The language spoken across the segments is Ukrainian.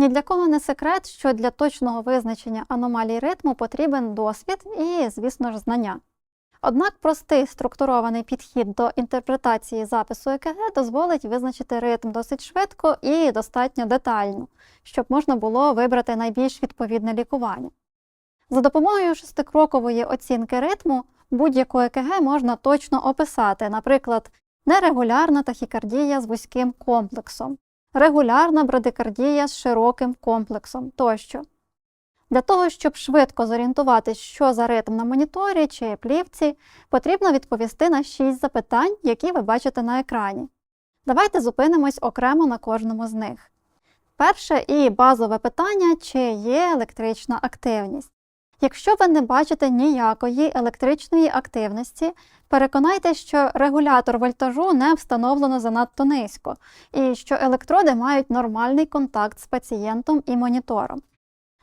Ні для кого не секрет, що для точного визначення аномалій ритму потрібен досвід і, звісно ж, знання. Однак простий структурований підхід до інтерпретації запису ЕКГ дозволить визначити ритм досить швидко і достатньо детально, щоб можна було вибрати найбільш відповідне лікування. За допомогою шестикрокової оцінки ритму будь-яку ЕКГ можна точно описати, наприклад, нерегулярна тахікардія з вузьким комплексом, регулярна брадикардія з широким комплексом тощо. Для того, щоб швидко зорієнтуватися, що за ритм на моніторі чи плівці, потрібно відповісти на 6 запитань, які ви бачите на екрані. Давайте зупинимось окремо на кожному з них. Перше і базове питання, чи є електрична активність. Якщо ви не бачите ніякої електричної активності, переконайтеся, що регулятор вольтажу не встановлено занадто низько, і що електроди мають нормальний контакт з пацієнтом і монітором.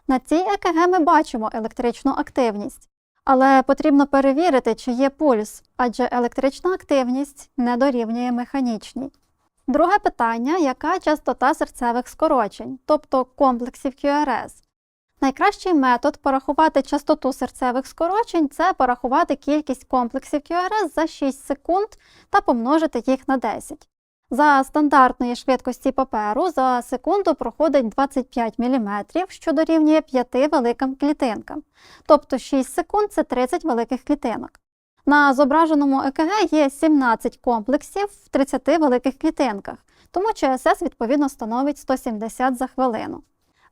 На цій ЕКГ ми бачимо електричну активність, але потрібно перевірити, чи є пульс, адже електрична активність не дорівнює механічній. Друге питання яка частота серцевих скорочень, тобто комплексів QRS? Найкращий метод порахувати частоту серцевих скорочень це порахувати кількість комплексів QRS за 6 секунд та помножити їх на 10. За стандартної швидкості паперу за секунду проходить 25 мм, що дорівнює 5 великим клітинкам. Тобто 6 секунд це 30 великих клітинок. На зображеному ЕКГ є 17 комплексів в 30 великих клітинках, тому ЧСС відповідно становить 170 за хвилину.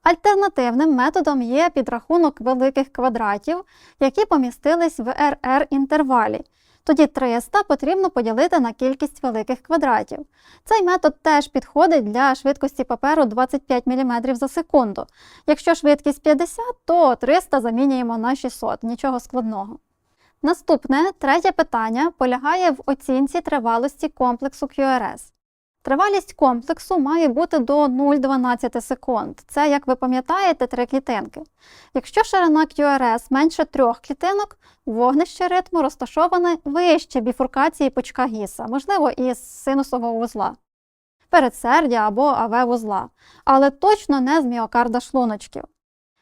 Альтернативним методом є підрахунок великих квадратів, які помістились в РР інтервалі. Тоді 300 потрібно поділити на кількість великих квадратів. Цей метод теж підходить для швидкості паперу 25 мм за секунду. Якщо швидкість 50, то 300 замінюємо на 600, нічого складного. Наступне, третє питання полягає в оцінці тривалості комплексу QRS. Тривалість комплексу має бути до 0,12 секунд. Це, як ви пам'ятаєте, три клітинки. Якщо ширина QRS менше трьох клітинок, вогнище ритму розташоване вище біфуркації пучка гіса, можливо, із синусового вузла, передсердя або АВ-вузла, але точно не з міокарда шлуночків.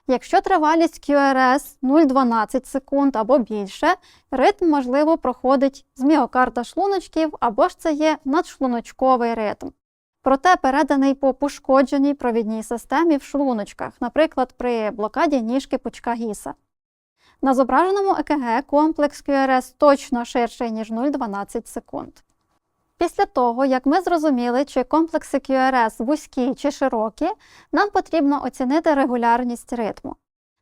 Якщо тривалість QRS 0,12 секунд або більше, ритм, можливо, проходить з міокарда шлуночків або ж це є надшлуночковий ритм. Проте переданий по пошкодженій провідній системі в шлуночках, наприклад, при блокаді ніжки пучка гіса. На зображеному ЕКГ комплекс QRS точно ширший, ніж 0,12 секунд. Після того, як ми зрозуміли, чи комплекси QRS вузькі чи широкі, нам потрібно оцінити регулярність ритму.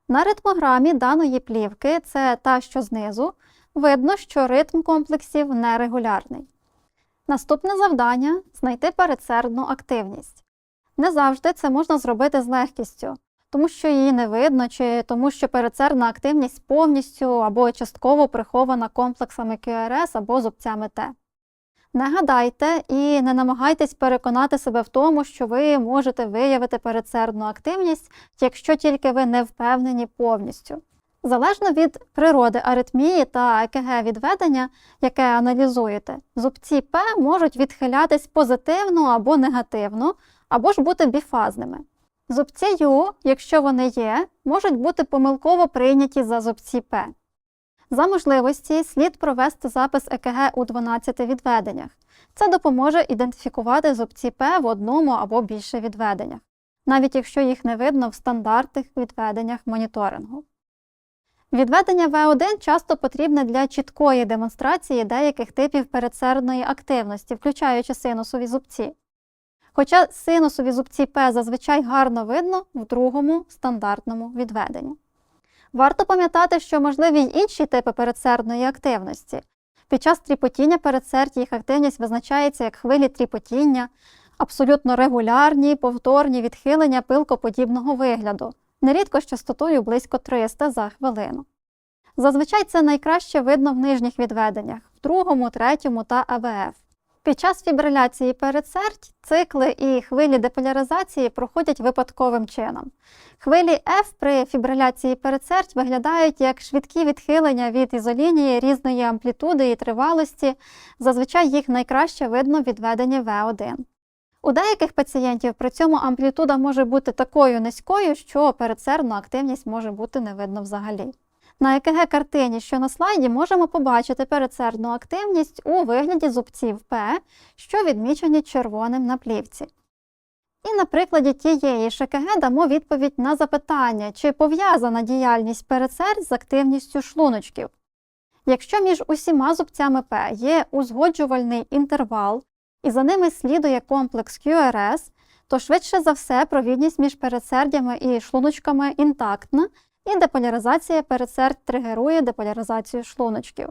На ритмограмі даної плівки, це та, що знизу, видно, що ритм комплексів нерегулярний. Наступне завдання знайти передсердну активність. Не завжди це можна зробити з легкістю, тому що її не видно, чи тому що передсердна активність повністю або частково прихована комплексами QRS або зубцями Т. Не гадайте і не намагайтесь переконати себе в тому, що ви можете виявити передсердну активність, якщо тільки ви не впевнені повністю. Залежно від природи аритмії та ЕКГ відведення, яке аналізуєте, зубці П можуть відхилятись позитивно або негативно, або ж бути біфазними. Зубці Ю, якщо вони є, можуть бути помилково прийняті за зубці П. За можливості слід провести запис ЕКГ у 12 відведеннях. Це допоможе ідентифікувати зубці П в одному або більше відведеннях, навіть якщо їх не видно в стандартних відведеннях моніторингу. Відведення В1 часто потрібне для чіткої демонстрації деяких типів передсердної активності, включаючи синусові зубці. Хоча синусові зубці П зазвичай гарно видно в другому стандартному відведенні. Варто пам'ятати, що можливі й інші типи передсердної активності. Під час тріпотіння передсердь їх активність визначається як хвилі тріпотіння, абсолютно регулярні, повторні відхилення пилкоподібного вигляду, нерідко з частотою близько 300 за хвилину. Зазвичай це найкраще видно в нижніх відведеннях, в другому, третьому та АВФ. Під час фібриляції передсердь цикли і хвилі деполяризації проходять випадковим чином. Хвилі F при фібриляції передсердь виглядають як швидкі відхилення від ізолінії різної амплітуди і тривалості, зазвичай їх найкраще видно в відведенні V1. У деяких пацієнтів при цьому амплітуда може бути такою низькою, що передсердну активність може бути не видно взагалі. На ЕКГ-картині, що на слайді, можемо побачити передсердну активність у вигляді зубців П, що відмічені червоним на плівці. І на прикладі тієї ж ЕКГ дамо відповідь на запитання, чи пов'язана діяльність передсердь з активністю шлуночків. Якщо між усіма зубцями П є узгоджувальний інтервал, і за ними слідує комплекс QRS, то швидше за все провідність між передсердями і шлуночками інтактна, і деполяризація передсердь тригерує деполяризацію шлуночків.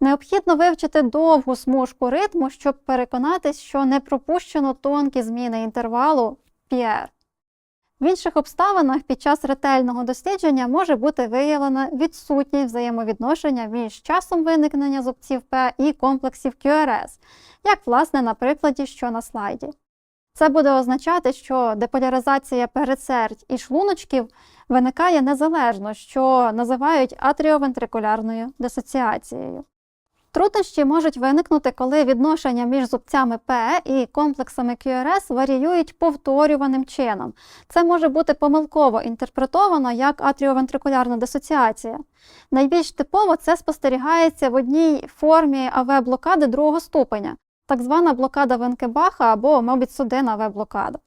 Необхідно вивчити довгу смужку ритму, щоб переконатись, що не пропущено тонкі зміни інтервалу PR. В інших обставинах під час ретельного дослідження може бути виявлено відсутність взаємовідношення між часом виникнення зубців П і комплексів QRS, як власне на прикладі, що на слайді. Це буде означати, що деполяризація передсердь і шлуночків виникає незалежно, що називають атріовентрикулярною дисоціацією. Труднощі можуть виникнути, коли відношення між зубцями П і комплексами QRS варіюють повторюваним чином. Це може бути помилково інтерпретовано як атріовентрикулярна дисоціація. Найбільш типово це спостерігається в одній формі АВ-блокади другого ступеня, так звана блокада Венкебаха або, мабуть, судина АВ-блокада.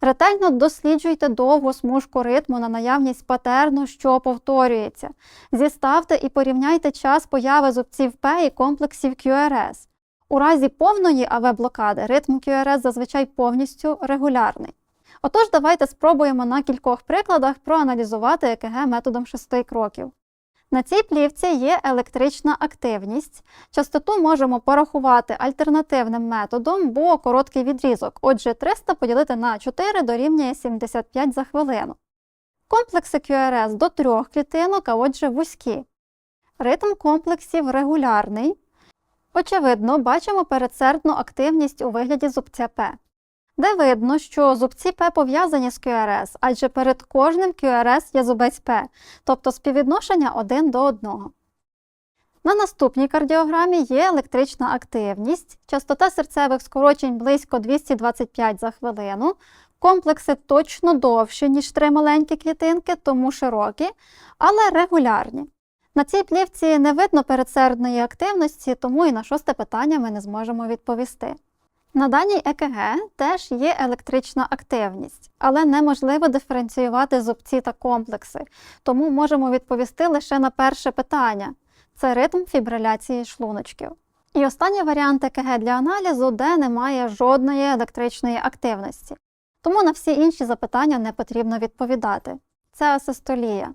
Ретельно досліджуйте довгу смужку ритму на наявність патерну, що повторюється. Зіставте і порівняйте час появи зубців П і комплексів QRS. У разі повної АВ-блокади ритм QRS зазвичай повністю регулярний. Отож, давайте спробуємо на кількох прикладах проаналізувати ЕКГ методом шести кроків. На цій плівці є електрична активність. Частоту можемо порахувати альтернативним методом, бо короткий відрізок. Отже, 300 поділити на 4 дорівнює 75 за хвилину. Комплекси QRS до трьох клітинок, а отже вузькі. Ритм комплексів регулярний. Очевидно, бачимо передсердну активність у вигляді зубця П де видно, що зубці П пов'язані з QRS, адже перед кожним QRS є зубець П, тобто співвідношення 1 до 1. На наступній кардіограмі є електрична активність, частота серцевих скорочень близько 225 за хвилину, комплекси точно довші, ніж три маленькі клітинки, тому широкі, але регулярні. На цій плівці не видно передсердної активності, тому і на шосте питання ми не зможемо відповісти. На даній ЕКГ теж є електрична активність, але неможливо диференціювати зубці та комплекси, тому можемо відповісти лише на перше питання це ритм фібриляції шлуночків. І останній варіант ЕКГ для аналізу, де немає жодної електричної активності. Тому на всі інші запитання не потрібно відповідати. Це асистолія.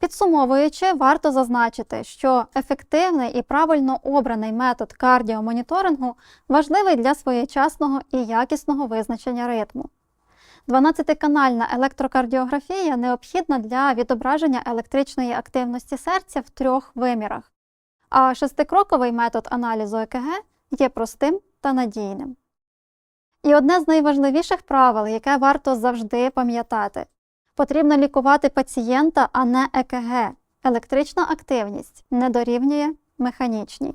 Підсумовуючи, варто зазначити, що ефективний і правильно обраний метод кардіомоніторингу важливий для своєчасного і якісного визначення ритму. 12-канальна електрокардіографія необхідна для відображення електричної активності серця в трьох вимірах, а шестикроковий метод аналізу ЕКГ є простим та надійним. І одне з найважливіших правил, яке варто завжди пам'ятати. Потрібно лікувати пацієнта, а не ЕКГ. Електрична активність не дорівнює механічній.